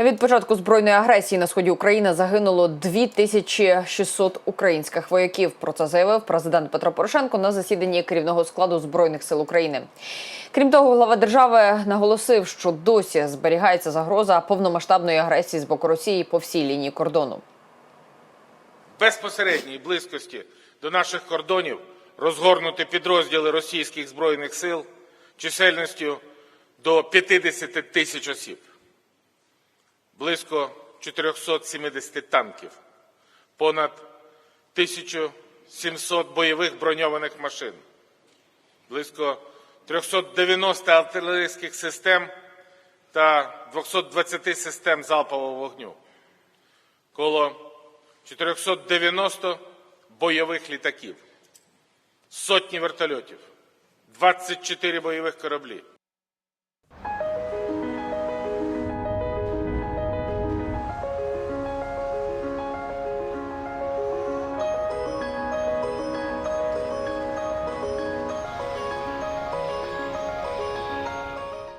Від початку збройної агресії на сході України загинуло 2600 українських вояків. Про це заявив президент Петро Порошенко на засіданні керівного складу збройних сил України. Крім того, глава держави наголосив, що досі зберігається загроза повномасштабної агресії з боку Росії по всій лінії кордону. безпосередній близькості до наших кордонів розгорнути підрозділи російських збройних сил чисельністю до 50 тисяч осіб, близько 470 танків, понад 1700 бойових броньованих машин, близько 390 артилерійських систем та 220 систем залпового вогню. Коло 490 бойових літаків, сотні вертольотів, 24 бойових кораблі,